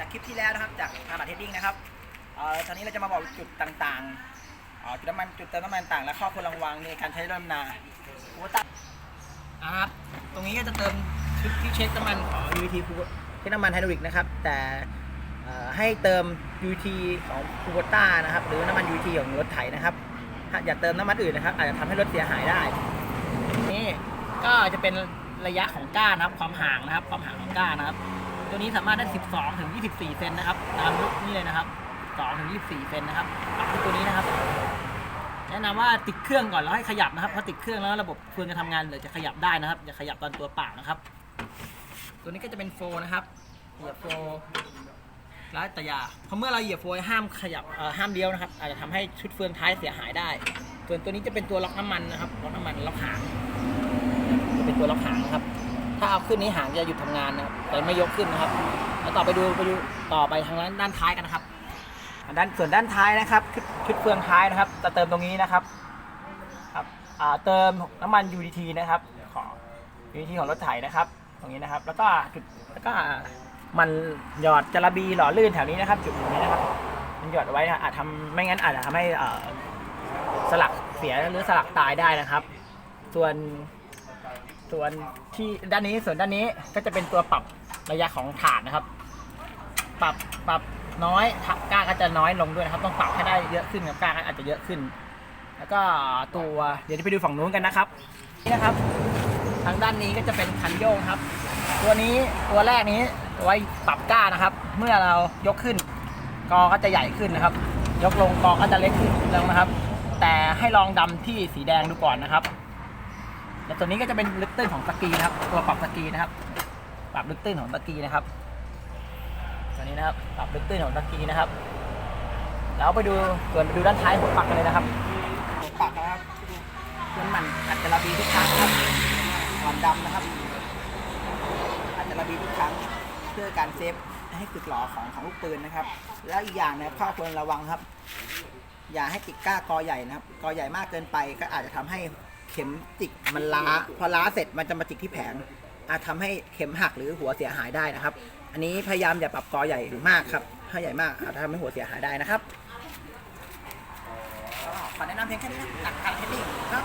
จากคลิปที่แล้วนะครับจากทาบัตเทดดิ้งนะครับเอ่อตอนนี้เราจะมาบอกจุดต่างๆเออจุดน้ำมันจุดเติมน้ำมันต่างและข้อควรระวังในการใช้รถดำนาโอ้ตัอ่าครับตรงนี้ก็จะเติมชุดที่เช็คน้ำมันของ UT เช็คน้ำมันไฮดรอลิกนะครับ แต่ให้เติม UT ของคูโบต้านะครับ หรือน้ำมัน UT ของรถไถนะครับอย่าเติมน้ำมันอื่นนะครับ อาจจะทำให้รถเสียหายได้นี่ก็จะเป็นระยะของก้านนะครับ ความห่างนะครับ ความห่างของก้านนะครับ ตัวนี้สามารถได้ 12 ถึง 24 เซนนะครับ ตามรูปนี้เลยนะครับ 2 ถึง 24 เซนนะครับปรับที่ตัวนี้นะครับ แนะนำว่าติดเครื่องก่อนแล้วให้ขยับนะครับพราะติดเครื่องแล้วระบบเฟืองจะทำงานเลยจะขยับได้นะครับ อย่าขยับตอนตัวเปล่านะครับ ตัวนี้ก็จะเป็นโฟร์นะครับ เหยียบโฟร์แล้วแต่อยาเพราะเมื่อเราเหยียบโฟร์ห้ามขยับห้ามเลี้ยวนะครับ อาจจะทำให้ชุดเฟืองท้ายเสียหายได้ ส่วนตัวนี้จะเป็นตัวล็อกน้ำมันนะครับ ล็อกน้ำมันล็อกหาง จะเป็นตัวล็อกหางนะครับ ถ้าเอาขึ้นนี้หางจะหยุดทำงานนะครับแต่ไม่ยกขึ้นนะครับ แล้วต่อไปดูไปดูต่อไปทางด้านด้านท้ายกันนะครับด้านส่วนด้านท้ายนะครับชุดเฟืองท้ายนะครับ จะเติมตรงนี้นะครับครับอ่าเติมน้ำมัน UDT นะครับของ UDT ของรถไถนะครับ ตรงนี้นะครับ แล้วก็จุดแล้วก็มันหยอดจระบีหล่อลื่นแถวนี้นะครับ จุดตรงนี้นะครับ มันหยอดไว้นะอาจทำไม่งั้นอาจจะทำให้สลักเสียหรือสลักตายได้นะครับ ส่วน ส่วนที่ด้านนี้ส่วนด้านนี้ก็จะเป็นตัวปรับระยะของฐานนะครับ ปรับปรับน้อยก้าก็จะน้อยลงด้วยนะครับ ต้องปรับให้ได้เยอะขึ้นกับก้าก็อาจจะเยอะขึ้น แล้วก็ตัวเดี๋ยวจะไปดูฝั่งนู้นกันนะครับนี่นะครับ ทางด้านนี้ก็จะเป็นคันโยกครับ ตัวนี้ตัวแรกนี้ไว้ปรับก้านะครับ เมื่อเรายกขึ้นกอก็จะใหญ่ขึ้นนะครับ ยกลงกอก็จะเล็กขึ้นลงนะครับ แต่ให้ลองดำที่สีแดงดูก่อนนะครับ แล้วตัวนี้ก็จะเป็นลึกตื้นของสกีนะครับ ตัวปรับสกีนะครับ ปรับลึกตื้นของสกีนะครับ ตัวนี้นะครับ ปรับลึกตื้นของสกีนะครับ แล้วไปดูส่วนไปดูด้านท้ายหัวปักกันเลยนะครับ หัวปักนะครับส่วนมันอัดจระบีทุกครั้งครับหวานดำนะครับ อัดจระบีทุกครั้งเพื่อการเซฟให้สึกหล่อของของลูกปืนนะครับ แล้วอีกอย่างนะครับข้อควรระวังครับ อย่าให้ติดก้ากอใหญ่นะครับ กอใหญ่มากเกินไปก็อาจจะทำให้ เข็มจิกมันล้า พอล้าเสร็จมันจะมาจิกที่แผง อาจทำให้เข็มหักหรือหัวเสียหายได้นะครับ อันนี้พยายามอย่าปรับกอใหญ่มากครับ ถ้าใหญ่มากอาจจะทำให้หัวเสียหายได้นะครับขอแนะนำเพียงแค่นี้นะหลักกาดเทคนิคครับ